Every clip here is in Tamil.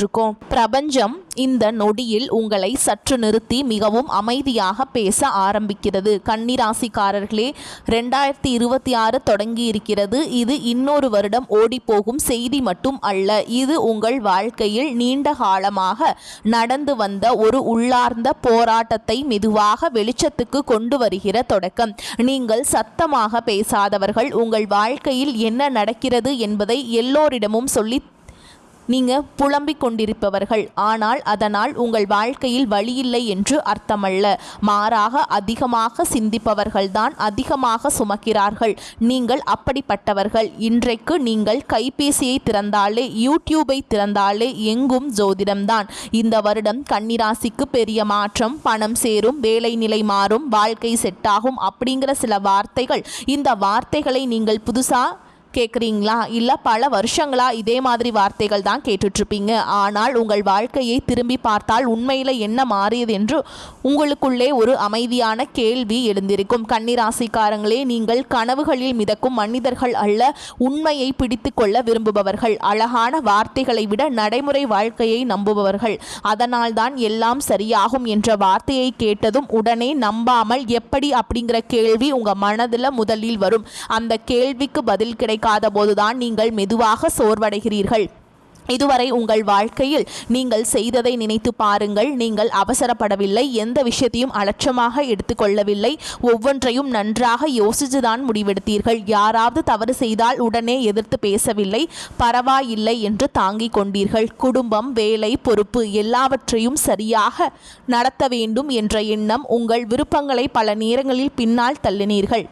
போட்டுட்ருக்கோம் பிரபஞ்சம் இந்த நொடியில் உங்களை சற்று நிறுத்தி மிகவும் அமைதியாக பேச ஆரம்பிக்கிறது. கன்னிராசிக்காரர்களே ரெண்டாயிரத்தி இருபத்தி ஆறு தொடங்கி இருக்கிறது இது இன்னொரு வருடம் ஓடிப்போகும் செய்தி மட்டும் அல்ல. இது உங்கள் வாழ்க்கையில் நீண்ட காலமாக நடந்து வந்த ஒரு உள்ளார்ந்த போராட்டத்தை மெதுவாக வெளிச்சத்துக்கு கொண்டு வருகிற தொடக்கம். நீங்கள் சத்தமாக பேசாதவர்கள் உங்கள் வாழ்க்கையில் என்ன நடக்கிறது என்பதை எல்லோரிடமும் சொல்லி நீங்கள் புலம்பிக் கொண்டிருப்பவர்கள். ஆனால் அதனால் உங்கள் வாழ்க்கையில் வழியில்லை என்று அர்த்தமல்ல. மாறாக அதிகமாக சிந்திப்பவர்கள்தான் அதிகமாக சுமக்கிறார்கள். நீங்கள் அப்படிப்பட்டவர்கள். இன்றைக்கு நீங்கள் கைபேசியை திறந்தாலே யூடியூபை திறந்தாலே எங்கும் ஜோதிடம்தான். இந்த வருடம் கன்னிராசிக்கு பெரிய மாற்றம் பணம் சேரும் வேலை நிலை மாறும் வாழ்க்கை செட்டாகும் அப்படிங்கிற சில வார்த்தைகள். இந்த வார்த்தைகளை நீங்கள் புதுசாக கேட்குறீங்களா இல்லை பல வருஷங்களாக இதே மாதிரி வார்த்தைகள் தான் கேட்டுட்ருப்பீங்க. ஆனால் உங்கள் வாழ்க்கையை திரும்பி பார்த்தால் உண்மையில் என்ன மாறியது என்று உங்களுக்குள்ளே ஒரு அமைதியான கேள்வி எழுந்திருக்கும். கன்னிராசிக்காரங்களே நீங்கள் கனவுகளில் மிதக்கும் மனிதர்கள் அல்ல உண்மையை பிடித்து கொள்ள விரும்புபவர்கள். அழகான வார்த்தைகளை விட நடைமுறை வாழ்க்கையை நம்புபவர்கள். அதனால்தான் எல்லாம் சரியாகும் என்ற வார்த்தையை கேட்டதும் உடனே நம்பாமல் எப்படி அப்படிங்கிற கேள்வி உங்கள் மனதில் முதலில் வரும். அந்த கேள்விக்கு பதில் கிடைக்காத போதுதான் நீங்கள் மெதுவாக சோர்வடைகிறீர்கள். இதுவரை உங்கள் வாழ்க்கையில் நீங்கள் செய்ததை நினைத்து பாருங்கள். நீங்கள் அவசரப்படவில்லை. எந்த விஷயத்தையும் அலட்சமாக எடுத்துக்கொள்ளவில்லை ஒவ்வொன்றையும் நன்றாக யோசித்துதான் முடிவெடுத்தீர்கள். யாராவது தவறு செய்தால் உடனே எதிர்த்து பேசவில்லை. பரவாயில்லை என்று தாங்கிக் கொண்டீர்கள். குடும்பம் வேலை பொறுப்பு எல்லாவற்றையும் சரியாக நடத்த வேண்டும் என்ற எண்ணம் உங்கள் விருப்பங்களை பல நேரங்களில் பின்னால் தள்ளினீர்கள்.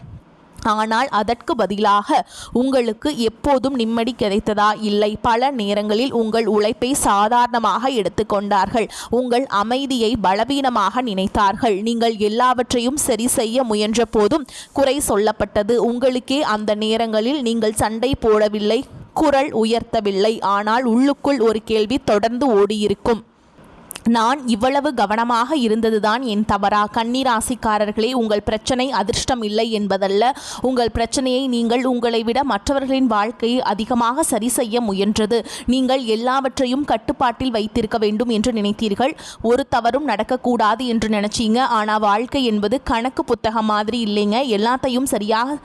ஆனால் அதற்கு பதிலாக உங்களுக்கு எப்போதும் நிம்மதி கிடைத்ததா? இல்லை. பல நேரங்களில் உங்கள் உழைப்பை சாதாரணமாக எடுத்துக்கொண்டார்கள் உங்கள் அமைதியை பலவீனமாக நினைத்தார்கள். நீங்கள் எல்லாவற்றையும் சரி செய்ய முயன்ற போதும் குறை சொல்லப்பட்டது. உங்களுக்கே அந்த நேரங்களில் நீங்கள் சண்டை போடவில்லை குரல் உயர்த்தவில்லை. ஆனால் உள்ளுக்குள் ஒரு கேள்வி தொடர்ந்து ஓடியிருக்கும். நான் இவ்வளவு கவனமாக இருந்ததுதான் என் தவறா? கன்னிராசிக்காரர்களே உங்கள் பிரச்சனை அதிர்ஷ்டம் இல்லை என்பதல்ல. உங்கள் பிரச்சனையை நீங்கள் உங்களை விட மற்றவர்களின் வாழ்க்கையை அதிகமாக சரி செய்ய முயன்றது. நீங்கள் எல்லாவற்றையும் கட்டுப்பாட்டில் வைத்திருக்க வேண்டும் என்று நினைத்தீர்கள். ஒரு தவறும் நடக்கக்கூடாது என்று நினைச்சீங்க. ஆனால் வாழ்க்கை என்பது கணக்கு புத்தகம் மாதிரி இல்லைங்க. எல்லாத்தையும் சரியாக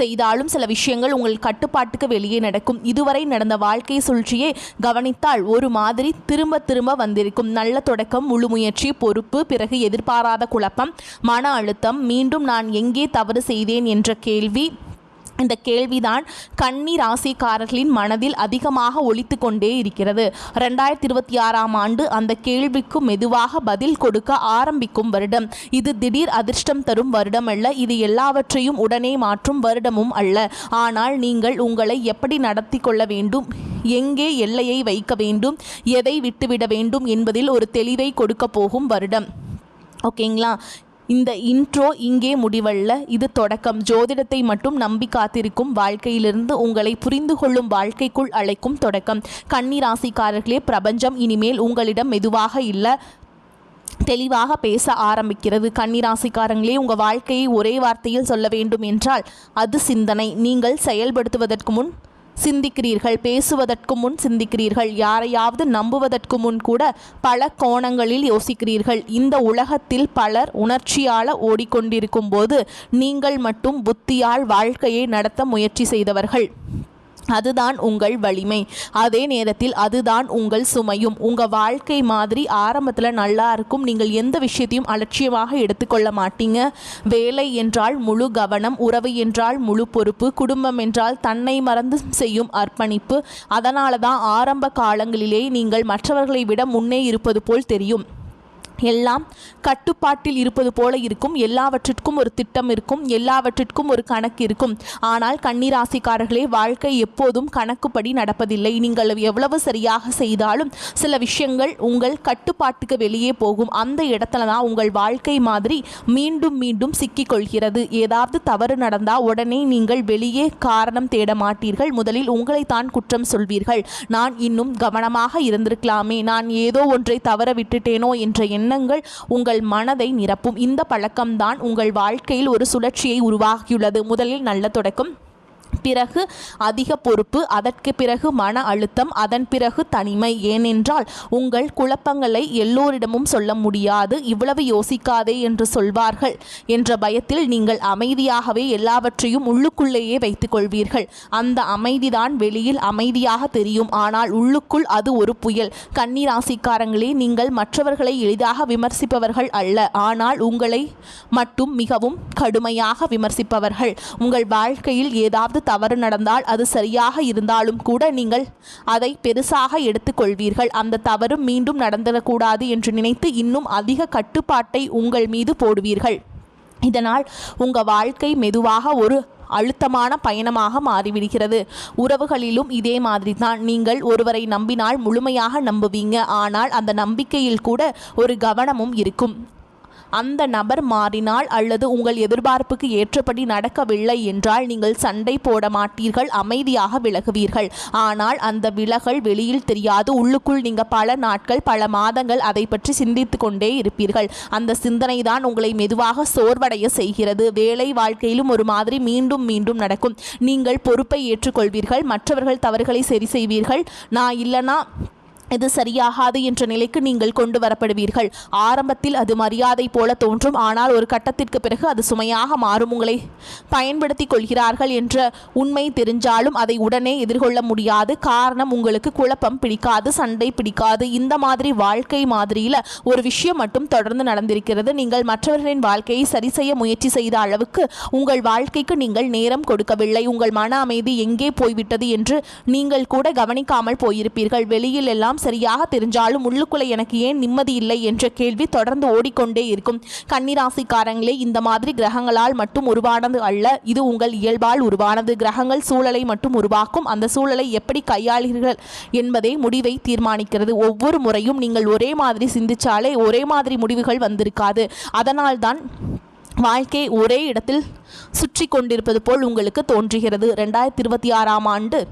செய்தாலும் சில விஷயங்கள் உங்கள் கட்டுப்பாட்டுக்கு வெளியே நடக்கும். இதுவரை நடந்த வாழ்க்கை சூழ்ச்சியை கவனித்தால் ஒரு மாதிரி திரும்ப திரும்ப வந்திருக்கும். நல்ல தொடக்கம் முழு முயற்சி பொறுப்பு பிறகு எதிர்பாராத குழப்பம் மன அழுத்தம் மீண்டும் நான் எங்கே தவறு செய்தேன் என்ற கேள்வி இந்த கேள்விதான் கன்னி ராசிக்காரர்களின் மனதில் அதிகமாக ஒழித்து கொண்டே இருக்கிறது. ரெண்டாயிரத்தி இருபத்தி ஆறாம் ஆண்டு அந்த கேள்விக்கு மெதுவாக பதில் கொடுக்க ஆரம்பிக்கும் வருடம். இது திடீர் அதிர்ஷ்டம் தரும் வருடம் அல்ல. இது எல்லாவற்றையும் உடனே மாற்றும் வருடமும் அல்ல. ஆனால் நீங்கள் உங்களை எப்படி நடத்தி கொள்ள வேண்டும்? எங்கே எல்லையை வைக்க வேண்டும்? எதை விட்டுவிட வேண்டும்? என்பதில் ஒரு தெளிவை கொடுக்க போகும் வருடம். ஓகேங்களா? இந்த இன்ட்ரோ இங்கே முடிவல்ல. இது தொடக்கம். ஜோதிடத்தை மட்டும் நம்பி காத்திருக்கும் வாழ்க்கையிலிருந்து உங்களை புரிந்து கொள்ளும் வாழ்க்கைக்குள் அழைக்கும் தொடக்கம். கன்னி ராசிக்காரர்களே பிரபஞ்சம் இனிமேல் உங்களிடம் மெதுவாக இல்லை. தெளிவாக பேச ஆரம்பிக்கிறது. கன்னிராசிக்காரங்களே உங்கள் வாழ்க்கையை ஒரே வார்த்தையில் சொல்ல வேண்டும் என்றால் அது சிந்தனை. நீங்கள் செயல்படுத்துவதற்கு முன் சிந்திக்கிறீர்கள் பேசுவதற்கு முன் சிந்திக்கிறீர்கள் யாரையாவது நம்புவதற்கு முன் கூட பல கோணங்களில் யோசிக்கிறீர்கள். இந்த உலகத்தில் பலர் உணர்ச்சியால ஓடிக்கொண்டிருக்கும் போது நீங்கள் மட்டும் புத்தியால் வாழ்க்கையை நடத்த முயற்சி செய்தவர்கள். அதுதான் உங்கள் வலிமை. அதே நேரத்தில் அதுதான் உங்கள் சுமையும். உங்கள் வாழ்க்கை மாதிரி ஆரம்பத்தில் நல்லா இருக்கும். நீங்கள் எந்த விஷயத்தையும் அலட்சியமாக எடுத்துக்கொள்ள மாட்டீங்க. வேலை என்றால் முழு கவனம் உறவு என்றால் முழு பொறுப்பு குடும்பம் என்றால் தன்னை மறந்து செய்யும் அர்ப்பணிப்பு. அதனால தான் ஆரம்ப காலங்களிலே நீங்கள் மற்றவர்களை விட முன்னே இருப்பது போல் தெரியும். எல்லாம் கட்டுப்பாட்டில் இருப்பது போல இருக்கும். எல்லாவற்றிற்கும் ஒரு திட்டம் இருக்கும். எல்லாவற்றிற்கும் ஒரு கணக்கு இருக்கும். ஆனால் கன்னிராசிக்காரர்களே வாழ்க்கை எப்போதும் கணக்குப்படி நடப்பதில்லை. நீங்கள் எவ்வளவு சரியாக செய்தாலும் சில விஷயங்கள் உங்கள் கட்டுப்பாட்டுக்கு வெளியே போகும். அந்த இடத்துல தான் உங்கள் வாழ்க்கை மாதிரி மீண்டும் மீண்டும் சிக்கிக்கொள்கிறது. ஏதாவது தவறு நடந்தால் உடனே நீங்கள் வெளியே காரணம் தேட மாட்டீர்கள். முதலில் உங்களைத்தான் குற்றம் சொல்வீர்கள். நான் இன்னும் கவனமாக இருந்திருக்கலாமே. நான் ஏதோ ஒன்றை தவற விட்டுட்டேனோ என்ற எண்ணங்கள் உங்கள் மனதை நிரப்பும். இந்த பழக்கம்தான் உங்கள் வாழ்க்கையில் ஒரு சுழற்சியை உருவாக்கியுள்ளது. முதலில் நல்ல தொடக்கம். பிறகு அதிக பொறுப்பு அதற்கு பிறகு மன அழுத்தம் அதன் பிறகு தனிமை. ஏனென்றால் உங்கள் குழப்பங்களை எல்லோரிடமும் சொல்ல முடியாது. இவ்வளவு யோசிக்காதே என்று சொல்வார்கள் என்ற பயத்தில் நீங்கள் அமைதியாகவே எல்லாவற்றையும் உள்ளுக்குள்ளேயே வைத்துக் கொள்வீர்கள் அந்த அமைதிதான் வெளியில் அமைதியாக தெரியும். ஆனால் உள்ளுக்குள் அது ஒரு புயல். கன்னிராசிக்காரங்களே நீங்கள் மற்றவர்களை எளிதாக விமர்சிப்பவர்கள் அல்ல. ஆனால் உங்களை மட்டும் மிகவும் கடுமையாக விமர்சிப்பவர்கள். உங்கள் வாழ்க்கையில் ஏதாவது தவறு நடந்தால் அது சரியாக இருந்தாலும் கூட நீங்கள் அதை பெருசாக எடுத்துக்கொள்வீர்கள். அந்த தவறு மீண்டும் நடந்துடக்கூடாது என்று நினைத்து இன்னும் அதிக கட்டுப்பாட்டை உங்கள் மீது போடுவீர்கள். இதனால் உங்கள் வாழ்க்கை மெதுவாக ஒரு அழுத்தமான பயணமாக மாறிவிடுகிறது. உறவுகளிலும் இதே மாதிரி தான் நீங்கள் ஒருவரை நம்பினால் முழுமையாக நம்புவீங்க. ஆனால் அந்த நம்பிக்கையில் கூட ஒரு கவனமும் இருக்கும். அந்த நபர் மாறினால் அல்லது உங்கள் எதிர்பார்ப்புக்கு ஏற்றபடி நடக்கவில்லை என்றால் நீங்கள் சண்டை போட மாட்டீர்கள் அமைதியாக விலகுவீர்கள். ஆனால் அந்த விலகல் வெளியில் தெரியாது. உள்ளுக்குள் நீங்கள் பல நாட்கள் பல மாதங்கள் அதை பற்றி சிந்தித்து கொண்டே இருப்பீர்கள். அந்த சிந்தனை தான் உங்களை மெதுவாக சோர்வடைய செய்கிறது. வேலை வாழ்க்கையிலும் ஒரு மாதிரி மீண்டும் மீண்டும் நடக்கும். நீங்கள் பொறுப்பை ஏற்றுக்கொள்வீர்கள். மற்றவர்கள் தவறுகளை சரி செய்வீர்கள். நான் இல்லைனா இது சரியாகாது என்ற நிலைக்கு நீங்கள் கொண்டு வரப்படுவீர்கள். ஆரம்பத்தில் அது மரியாதை போல தோன்றும். ஆனால் ஒரு கட்டத்திற்கு பிறகு அது சுமையாக மாறும். உங்களை பயன்படுத்தி கொள்கிறார்கள் என்ற உண்மை தெரிஞ்சாலும் அதை உடனே எதிர்கொள்ள முடியாது. காரணம் உங்களுக்கு குழப்பம் பிடிக்காது சண்டை பிடிக்காது. இந்த மாதிரி வாழ்க்கை மாதிரியில் ஒரு விஷயம் மட்டும் தொடர்ந்து நடந்திருக்கிறது. நீங்கள் மற்றவர்களின் வாழ்க்கையை சரி செய்ய முயற்சி செய்த அளவுக்கு உங்கள் வாழ்க்கைக்கு நீங்கள் நேரம் கொடுக்கவில்லை. உங்கள் மன அமைதி எங்கே போய்விட்டது என்று நீங்கள் கூட கவனிக்காமல் போயிருப்பீர்கள். வெளியில் எல்லாம் சரியாக தெரிஞ்சாலும் உள்ளுக்குள்ளே எனக்கு ஏன் நிம்மதி இல்லை என்ற கேள்வி தொடர்ந்து ஓடிக்கொண்டே இருக்கும். கன்னிராசிக்காரங்களே இந்த மாதிரி கிரகங்களால் மட்டும் உருவானது அல்ல. இது உங்கள் இயல்பால் உருவானது. கிரகங்கள் சூழலை மட்டும் உருவாக்கும். அந்த சூழலை எப்படி கையாளுகிறீர்கள் என்பதே முடிவை தீர்மானிக்கிறது. ஒவ்வொரு முறையும் நீங்கள் ஒரே மாதிரி சிந்திச்சாலே ஒரே மாதிரி முடிவுகள் வந்திருக்காது. அதனால்தான் வாழ்க்கை ஒரே இடத்தில் சுற்றி கொண்டிருப்பது போல் உங்களுக்கு தோன்றுகிறது. ரெண்டாயிரத்தி இருபத்தி ஆறாம் ஆண்டு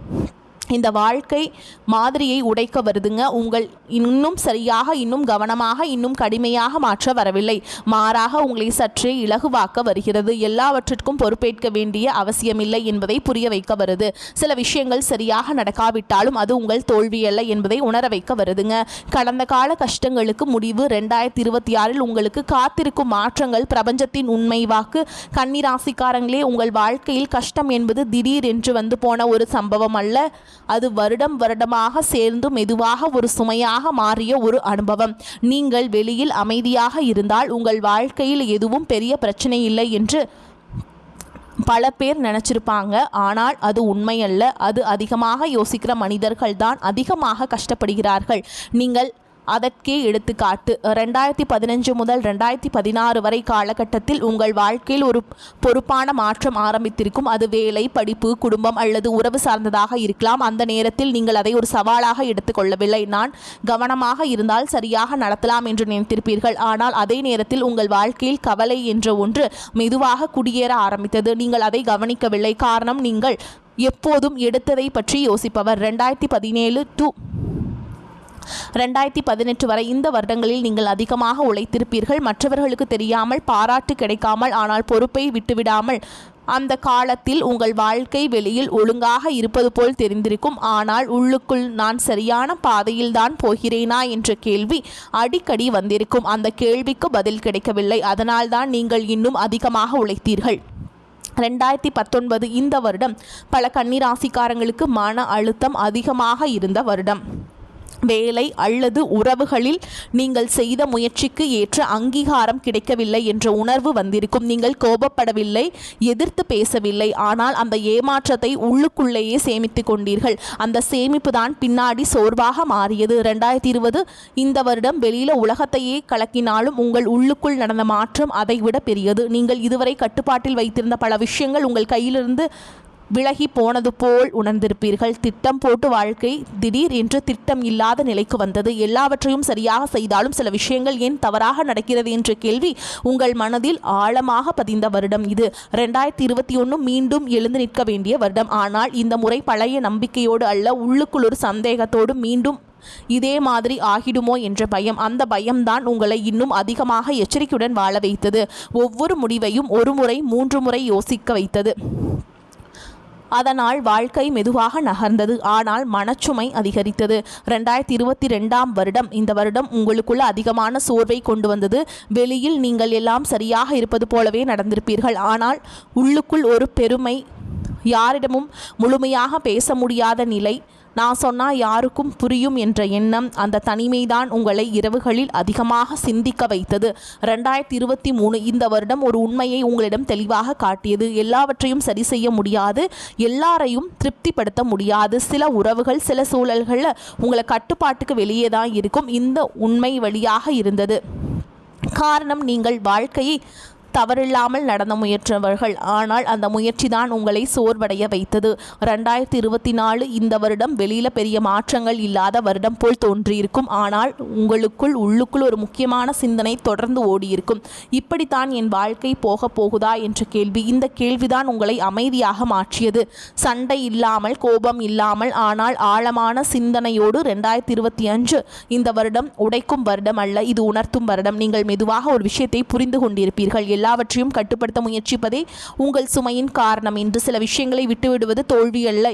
இந்த வாழ்க்கை மாதிரியை உடைக்க வருதுங்க. உங்கள் இன்னும் சரியாக இன்னும் கவனமாக இன்னும் கடுமையாக மாற்ற வரவில்லை. மாறாக உங்களை சற்றே இலகுவாக்க வருகிறது. எல்லாவற்றிற்கும் பொறுப்பேற்க வேண்டிய அவசியமில்லை என்பதை புரிய வைக்க வருது. சில விஷயங்கள் சரியாக நடக்காவிட்டாலும் அது உங்கள் தோல்வியல்ல என்பதை உணர வைக்க வருதுங்க. கடந்த கால கஷ்டங்களுக்கு முடிவு ரெண்டாயிரத்தி இருபத்தி ஆறில் உங்களுக்கு காத்திருக்கும் மாற்றங்கள் பிரபஞ்சத்தின் உண்மை வாக்கு. கன்னிராசிக்காரங்களே உங்கள் வாழ்க்கையில் கஷ்டம் என்பது திடீர் என்று வந்து போன ஒரு சம்பவம் அல்ல. அது வருடம் வருடமாக சேர்ந்து மெதுவாக ஒரு சுமையாக மாறிய ஒரு அனுபவம். நீங்கள் வெளியில் அமைதியாக இருந்தால் உங்கள் வாழ்க்கையில் எதுவும் பெரிய பிரச்சனை இல்லை என்று பல பேர் நினச்சிருப்பாங்க. ஆனால் அது உண்மையல்ல. அது அதிகமாக யோசிக்கிற மனிதர்கள் தான் அதிகமாக கஷ்டப்படுகிறார்கள். நீங்கள் அதற்கே எடுத்துக்காட்டு. ரெண்டாயிரத்தி பதினஞ்சு முதல் ரெண்டாயிரத்தி பதினாறு வரை காலகட்டத்தில் உங்கள் வாழ்க்கையில் ஒரு பொறுப்பான மாற்றம் ஆரம்பித்திருக்கும். அது வேலை படிப்பு குடும்பம் அல்லது உறவு சார்ந்ததாக இருக்கலாம். அந்த நேரத்தில் நீங்கள் அதை ஒரு சவாலாக எடுத்துக்கொள்ளவில்லை. நான் கவனமாக இருந்தால் சரியாக நடத்தலாம் என்று நினைத்திருப்பீர்கள். ஆனால் அதே நேரத்தில் உங்கள் வாழ்க்கையில் கவலை என்ற ஒன்று மெதுவாக குடியேற ஆரம்பித்தது. நீங்கள் அதை கவனிக்கவில்லை. காரணம் நீங்கள் எப்போதும் எடுத்ததை பற்றி யோசிப்பவர். ரெண்டாயிரத்தி பதினேழு டு ரெண்டாயிரத்தி பதினெட்டு வரை இந்த வருடங்களில் நீங்கள் அதிகமாக உழைத்திருப்பீர்கள். மற்றவர்களுக்கு தெரியாமல் பாராட்டு கிடைக்காமல் ஆனால் பொறுப்பை விட்டுவிடாமல் அந்த காலத்தில் உங்கள் வாழ்க்கை வெளியில் ஒழுங்காக இருப்பது போல் தெரிந்திருக்கும். ஆனால் உள்ளுக்குள் நான் சரியான பாதையில்தான் போகிறேனா என்ற கேள்வி அடிக்கடி வந்திருக்கும். அந்த கேள்விக்கு பதில் கிடைக்கவில்லை. அதனால்தான் நீங்கள் இன்னும் அதிகமாக உழைத்தீர்கள். ரெண்டாயிரத்தி பத்தொன்பது இந்த வருடம் பல கன்னிராசிக்காரங்களுக்கு மன அழுத்தம் அதிகமாக இருந்த வருடம். வேலை அல்லது உறவுகளில் நீங்கள் செய்த முயற்சிக்கு ஏற்ற அங்கீகாரம் கிடைக்கவில்லை என்ற உணர்வு வந்திருக்கும். நீங்கள் கோபப்படவில்லை எதிர்த்து பேசவில்லை ஆனால் அந்த ஏமாற்றத்தை உள்ளுக்குள்ளேயே சேமித்து கொண்டீர்கள். அந்த சேமிப்பு தான் பின்னாடி சோர்வாக மாறியது. ரெண்டாயிரத்தி இருபது இந்த வருடம் வெளியில உலகத்தையே கலக்கினாலும் உங்கள் உள்ளுக்குள் நடந்த மாற்றம் அதைவிட பெரியது. நீங்கள் இதுவரை கட்டுப்பாட்டில் வைத்திருந்த பல விஷயங்கள் உங்கள் கையிலிருந்து விலகி போனது போல் உணர்ந்திருப்பீர்கள். திட்டம் போட்டு வாழ்க்கை திடீர் என்று திட்டம் இல்லாத நிலைக்கு வந்தது. எல்லாவற்றையும் சரியாக செய்தாலும் சில விஷயங்கள் ஏன் தவறாக நடக்கிறது என்ற கேள்வி உங்கள் மனதில் ஆழமாக பதிந்த வருடம் இது. ரெண்டாயிரத்தி இருபத்தி ஒன்று மீண்டும் எழுந்து நிற்க வேண்டிய வருடம். ஆனால் இந்த முறை பழைய நம்பிக்கையோடு அல்ல உள்ளுக்குள் ஒரு சந்தேகத்தோடு மீண்டும் இதே மாதிரி ஆகிடுமோ என்ற பயம். அந்த பயம்தான் உங்களை இன்னும் அதிகமாக எச்சரிக்கையுடன் வாழ வைத்தது. ஒவ்வொரு முடிவையும் ஒரு முறை மூன்று முறை யோசிக்க வைத்தது. அதனால் வாழ்க்கை மெதுவாக நகர்ந்தது. ஆனால் மனச்சுமை அதிகரித்தது. ரெண்டாயிரத்தி இருபத்தி ரெண்டாம் வருடம். இந்த வருடம் உங்களுக்குள்ள அதிகமான சோர்வை கொண்டு வந்தது. வெளியில் நீங்கள் எல்லாம் சரியாக இருப்பது போலவே நடந்திருப்பீர்கள். ஆனால் உள்ளுக்குள் ஒரு பெருமை யாரிடமும் முழுமையாக பேச முடியாத நிலை நான் சொன்னால் யாருக்கும் புரியும் என்ற எண்ணம் அந்த தனிமைதான் உங்களை இரவுகளில் அதிகமாக சிந்திக்க வைத்தது. ரெண்டாயிரத்தி இருபத்தி மூணு இந்த வருடம் ஒரு உண்மையை உங்களிடம் தெளிவாக காட்டியது. எல்லாவற்றையும் சரி செய்ய முடியாது. எல்லாரையும் திருப்திப்படுத்த முடியாது. சில உறவுகள் சில சூழல்களில் உங்களை கட்டுப்பாட்டுக்கு வெளியே தான் இருக்கும். இந்த உண்மை வழியாக இருந்தது. காரணம் நீங்கள் வாழ்க்கையை தவறில்லாமல் நடந்த முயற்றவர்கள். ஆனால் அந்த முயற்சி தான் உங்களை சோர்வடைய வைத்தது. ரெண்டாயிரத்தி இருபத்தி நாலு இந்த வருடம் வெளியில் பெரிய மாற்றங்கள் இல்லாத வருடம் போல் தோன்றியிருக்கும். ஆனால் உங்களுக்குள் உள்ளுக்குள் ஒரு முக்கியமான சிந்தனை தொடர்ந்து ஓடியிருக்கும். இப்படித்தான் என் வாழ்க்கை போக போகுதா என்ற கேள்வி இந்த கேள்விதான் உங்களை அமைதியாக மாற்றியது. சண்டை இல்லாமல் கோபம் இல்லாமல் ஆனால் ஆழமான சிந்தனையோடு ரெண்டாயிரத்தி இருபத்தி அஞ்சு இந்த வருடம் உடைக்கும் வருடம் அல்ல இது உணர்த்தும் வருடம். நீங்கள் மெதுவாக ஒரு விஷயத்தை புரிந்து கொண்டிருப்பீர்கள். எல்லாவற்றையும் கட்டுப்படுத்த முயற்சிப்பதே உங்கள் சுமையின் காரணம் என்று சில விஷயங்களை விட்டுவிடுவது தோல்வியல்ல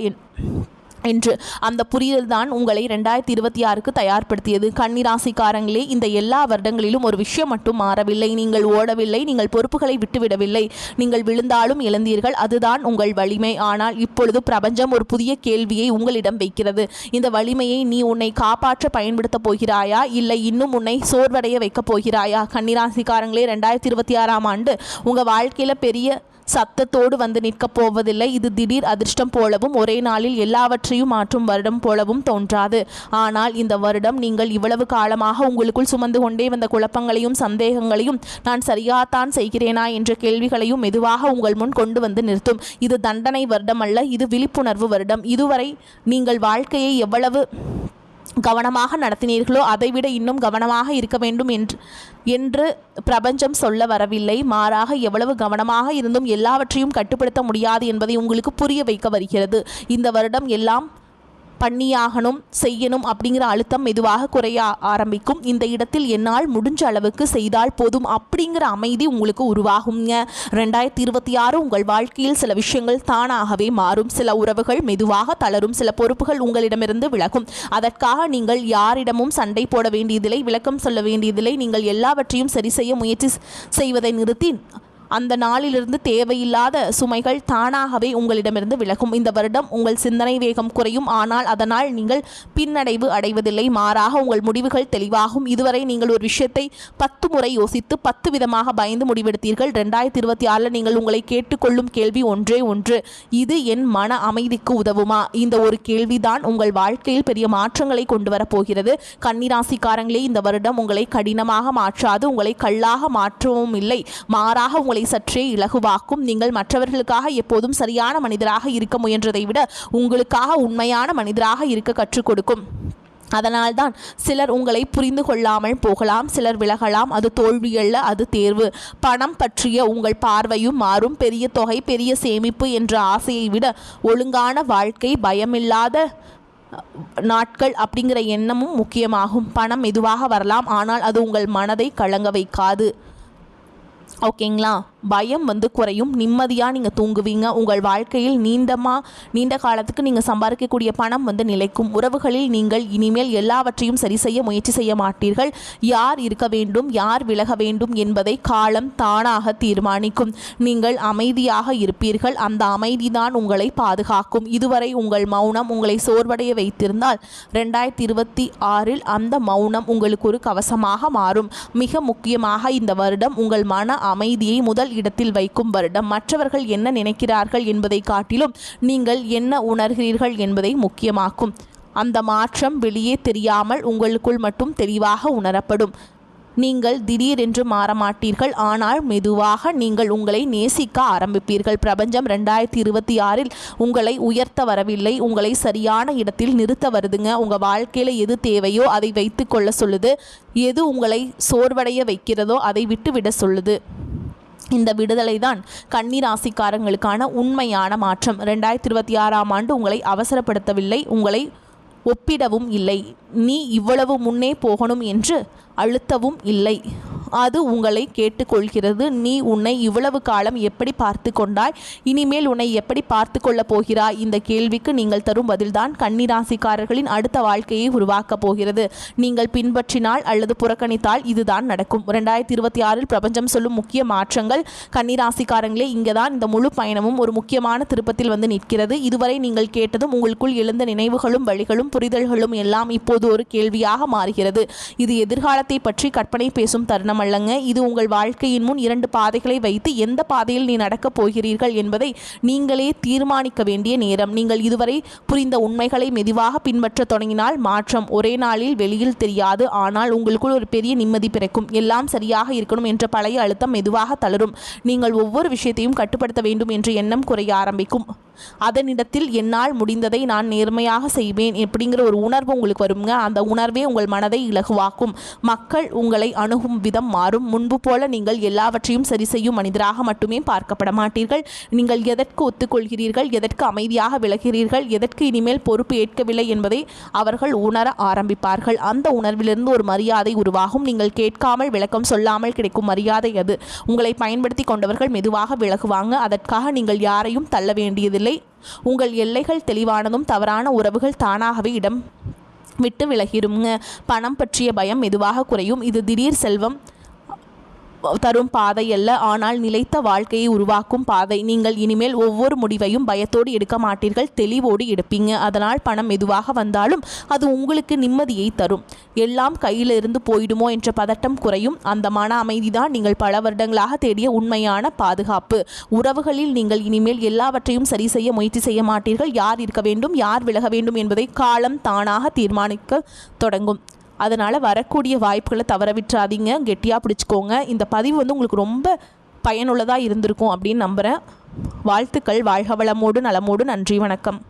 என்று அந்த புரிதல் தான் உங்களை ரெண்டாயிரத்தி இருபத்தி ஆறுக்கு தயார்படுத்தியது. கன்னிராசிக்காரங்களே இந்த எல்லா வருடங்களிலும் ஒரு விஷயம் மட்டும் மாறவில்லை. நீங்கள் ஓடவில்லை நீங்கள் பொறுப்புகளை விட்டுவிடவில்லை. நீங்கள் விழுந்தாலும் இழந்தீர்கள் அதுதான் உங்கள் வலிமை. ஆனால் இப்பொழுது பிரபஞ்சம் ஒரு புதிய கேள்வியை உங்களிடம் வைக்கிறது. இந்த வலிமையை நீ உன்னை காப்பாற்ற பயன்படுத்தப் போகிறாயா? இல்லை இன்னும் உன்னை சோர்வடைய வைக்கப் போகிறாயா? கன்னிராசிக்காரங்களே ரெண்டாயிரத்தி இருபத்தி ஆறாம் ஆண்டு உங்கள் வாழ்க்கையில் பெரிய சத்தத்தோடு வந்து நிற்கப் போவதில்லை. இது திடீர் அதிர்ஷ்டம் போலவும் ஒரே நாளில் எல்லாவற்றையும் மாற்றும் வருடம் போலவும் தோன்றாது. ஆனால் இந்த வருடம் நீங்கள் இவ்வளவு காலமாக உங்களுக்குள் சுமந்து கொண்டே வந்த குழப்பங்களையும் சந்தேகங்களையும் நான் சரியாத்தான் செய்கிறேனா என்ற கேள்விகளையும் மெதுவாக உங்கள் முன் கொண்டு வந்து நிறுத்தும். இது தண்டனை வருடம் அல்ல இது விழிப்புணர்வு வருடம். இதுவரை நீங்கள் வாழ்க்கையை எவ்வளவு கவனமாக நடத்தினீர்களோ அதைவிட இன்னும் கவனமாக இருக்க வேண்டும் என்று என்று பிரபஞ்சம் சொல்ல வரவில்லை. மாறாக எவ்வளவு கவனமாக இருந்தும் எல்லாவற்றையும் கட்டுப்படுத்த முடியாது என்பதை உங்களுக்கு புரிய வைக்க வருகிறது. இந்த வருடம் எல்லாம் பண்ணியாகணும் செய்யணும் அப்படிங்கிற அழுத்தம் மெதுவாக குறைய ஆரம்பிக்கும். இந்த இடத்தில் என்னால் முடிஞ்ச அளவுக்கு செய்தால் போதும் அப்படிங்கிற அமைதி உங்களுக்கு உருவாகுங்க ரெண்டாயிரத்தி இருபத்தி ஆறு உங்கள் வாழ்க்கையில் சில விஷயங்கள் தானாகவே மாறும். சில உறவுகள் மெதுவாக தளரும். சில பொறுப்புகள் உங்களிடமிருந்து விலகும். அதற்காக நீங்கள் யாரிடமும் சண்டை போட வேண்டியதில்லை விளக்கம் சொல்ல வேண்டியதில்லை. நீங்கள் எல்லாவற்றையும் சரி செய்ய முயற்சி செய்வதை நிறுத்தி அந்த நாளிலிருந்து தேவையில்லாத சுமைகள் தானாகவே உங்களிடமிருந்து விலகும். இந்த வருடம் உங்கள் சிந்தனை வேகம் குறையும். ஆனால் அதனால் நீங்கள் பின்னடைவு அடைவதில்லை. மாறாக உங்கள் முடிவுகள் தெளிவாகும். இதுவரை நீங்கள் ஒரு விஷயத்தை பத்து முறை யோசித்து பத்து விதமாக பயந்து முடிவெடுத்தீர்கள். ரெண்டாயிரத்தி இருபத்தி ஆறில் நீங்கள் உங்களை கேட்டுக்கொள்ளும் கேள்வி ஒன்றே ஒன்று. இது என் மன அமைதிக்கு உதவுமா? இந்த ஒரு கேள்விதான் உங்கள் வாழ்க்கையில் பெரிய மாற்றங்களை கொண்டு வரப்போகிறது கன்னிராசிக்காரங்களே இந்த வருடம் உங்களை கடினமாக மாற்றாது. உங்களை கல்லாக மாற்றவும் இல்லை. மாறாக உங்களை உங்களை சற்றே இலகுவாக்கும். நீங்கள் மற்றவர்களுக்காக எப்போதும் சரியான மனிதராக இருக்க முயன்றதை விட உங்களுக்காக உண்மையான மனிதராக இருக்க கற்றுக் கொடுக்கும். அதனால்தான் சிலர் உங்களை புரிந்து கொள்ளாமல் போகலாம் சிலர் விலகலாம். அது தோல்வியல்ல அது தேர்வு. பணம் பற்றிய உங்கள் பார்வையும் மாறும். பெரிய தொகை பெரிய சேமிப்பு என்ற ஆசையை விட ஒழுங்கான வாழ்க்கை பயமில்லாத நாட்கள் அப்படிங்கிற எண்ணமும் முக்கியமாகும். பணம் மெதுவாக வரலாம் ஆனால் அது உங்கள் மனதை கலங்க வைக்காது. ஓகேங்களா பயம் வந்து குறையும். நிம்மதியாக நீங்கள் தூங்குவீங்க. உங்கள் வாழ்க்கையில் நீண்டமா நீண்ட காலத்துக்கு நீங்கள் சம்பாதிக்கக்கூடிய பணம் வந்து நிலைக்கும். உறவுகளில் நீங்கள் இனிமேல் எல்லாவற்றையும் சரி செய்ய முயற்சி செய்ய மாட்டீர்கள். யார் இருக்க வேண்டும் யார் விலக வேண்டும் என்பதை காலம் தானாக தீர்மானிக்கும். நீங்கள் அமைதியாக இருப்பீர்கள். அந்த அமைதி தான் உங்களை பாதுகாக்கும். இதுவரை உங்கள் மௌனம் உங்களை சோர்வடைய வைத்திருந்தால் ரெண்டாயிரத்தி இருபத்தி ஆறில் அந்த மௌனம் உங்களுக்கு ஒரு கவசமாக மாறும். மிக முக்கியமாக இந்த வருடம் உங்கள் மன அமைதியை முதல் இடத்தில் வைக்கும் வருடம் மற்றவர்கள் என்ன நினைக்கிறார்கள் என்பதை காட்டிலும் நீங்கள் என்ன உணர்கிறீர்கள் என்பதை முக்கியமாக்கும். அந்த மாற்றம் வெளியே தெரியாமல் உங்களுக்குள் மட்டும் தெளிவாக உணரப்படும். நீங்கள் திடீரென்று மாற மாட்டீர்கள் ஆனால் மெதுவாக நீங்கள் உங்களை நேசிக்க ஆரம்பிப்பீர்கள். பிரபஞ்சம் ரெண்டாயிரத்தி இருபத்தி ஆறில் உங்களை உயர்த்த வரவில்லை. உங்களை சரியான இடத்தில் நிறுத்த வருதுங்க. உங்கள் வாழ்க்கையில் எது தேவையோ அதை வைத்து கொள்ள சொல்லுது. எது உங்களை சோர்வடைய வைக்கிறதோ அதை விட்டுவிட சொல்லுது. இந்த விடுதலை தான் கன்னிராசிக்காரங்களுக்கான உண்மையான மாற்றம். ரெண்டாயிரத்தி இருபத்தி ஆறாம் ஆண்டு உங்களை அவசரப்படுத்தவில்லை உங்களை ஒப்பிடவும் இல்லை. நீ இவ்வளவு முன்னே போகணும் என்று அழுத்தவும் இல்லை. அது உங்களை கேட்டுக்கொள்கிறது. நீ உன்னை இவ்வளவு காலம் எப்படி பார்த்து கொண்டாய் இனிமேல் உன்னை எப்படி பார்த்து கொள்ளப் போகிறாய்? இந்த கேள்விக்கு நீங்கள் தரும் பதில்தான் கன்னிராசிக்காரர்களின் அடுத்த வாழ்க்கையை உருவாக்கப் போகிறது. நீங்கள் பின்பற்றினால் அல்லது புறக்கணித்தால் இதுதான் நடக்கும். ரெண்டாயிரத்தி இருபத்தி ஆறில் பிரபஞ்சம் சொல்லும் முக்கிய மாற்றங்கள் கன்னிராசிக்காரங்களே இங்கே தான் இந்த முழு பயணமும் ஒரு முக்கியமான திருப்பத்தில் வந்து நிற்கிறது. இதுவரை நீங்கள் கேட்டதும் உங்களுக்குள் எழுந்த நினைவுகளும் வழிகளும் புரிதல்களும் எல்லாம் இப்போது ஒரு கேள்வியாக மாறுகிறது. இது எதிர்காலத்தை பற்றி கற்பனை பேசும் தருணம் அல்லங்க. இது உங்கள் வாழ்க்கையின் முன் இரண்டு பாதைகளை வைத்து எந்த பாதையில் நீ நடக்கப் போகிறீர்கள் என்பதை நீங்களே தீர்மானிக்க வேண்டிய நேரம். நீங்கள் இதுவரை புரிந்த உண்மைகளை மெதுவாக பின்பற்ற தொடங்கினால் மாற்றம் ஒரே நாளில் வெளியில் தெரியாது. ஆனால் உங்களுக்குள் ஒரு பெரிய நிம்மதி பிறக்கும். எல்லாம் சரியாக இருக்கணும் என்ற பழைய அழுத்தம் மெதுவாக தளரும். நீங்கள் ஒவ்வொரு விஷயத்தையும் கட்டுப்படுத்த வேண்டும் என்ற எண்ணம் குறைய ஆரம்பிக்கும். அதனிடத்தில் என்னால் முடிந்ததை நான் நேர்மையாக செய்வேன் அப்படிங்கிற ஒரு உணர்வு உங்களுக்கு வருங்க. அந்த உணர்வே உங்கள் மனதை இலகுவாக்கும். மக்கள் உங்களை அணுகும் விதம் மாறும். முன்பு போல நீங்கள் எல்லாவற்றையும் சரி செய்யும் மனிதராக மட்டுமே பார்க்கப்பட மாட்டீர்கள். நீங்கள் எதற்கு ஒத்துக்கொள்கிறீர்கள்? எதற்கு அமைதியாக விலகிறீர்கள்? எதற்கு இனிமேல் பொறுப்பு ஏற்கவில்லை என்பதை அவர்கள் உணர ஆரம்பிப்பார்கள். அந்த உணர்விலிருந்து ஒரு மரியாதை உருவாகும். நீங்கள் கேட்காமல் விளக்கம் சொல்லாமல் கிடைக்கும் மரியாதை அது. உங்களை பயன்படுத்தி கொண்டவர்கள் மெதுவாக விலகுவாங்க. அதற்காக நீங்கள் யாரையும் தள்ள வேண்டியதில்லை. உங்கள் எல்லைகள் தெளிவானதும் தவறான உறவுகள் தானாகவே இடம் விட்டு விலகிருங்க பணம் பற்றிய பயம் மெதுவாக குறையும். இது திடீர் செல்வம். தரும் பாதை அல்ல. ஆனால் நிலைத்த வாழ்க்கையை உருவாக்கும் பாதை. நீங்கள் இனிமேல் ஒவ்வொரு முடிவையும் பயத்தோடு எடுக்க மாட்டீர்கள். தெளிவோடு எடுப்பீங்க. அதனால் பணம் மெதுவாக வந்தாலும் அது உங்களுக்கு நிம்மதியை தரும். எல்லாம் கையிலிருந்து போயிடுமோ என்ற பதட்டம் குறையும். அந்த மன அமைதிதான் நீங்கள் பல வருடங்களாக தேடிய உண்மையான பாதுகாப்பு. உறவுகளில் நீங்கள் இனிமேல் எல்லாவற்றையும் சரி செய்ய முயற்சி செய்ய மாட்டீர்கள். யார் இருக்க வேண்டும்? யார் விலக வேண்டும் என்பதை காலம் தானாக தீர்மானிக்க தொடங்கும். அதனால் வரக்கூடிய வாய்ப்புகளை தவற விட்டுறாதீங்க. கெட்டியாக பிடிச்சிக்கோங்க. இந்த பதிவு வந்து உங்களுக்கு ரொம்ப பயனுள்ளதாக இருந்திருக்கும் அப்படின்னு நம்புகிறேன் வாழ்த்துக்கள். வாழ்க வளமோடு நலமோடு. நன்றி. வணக்கம்.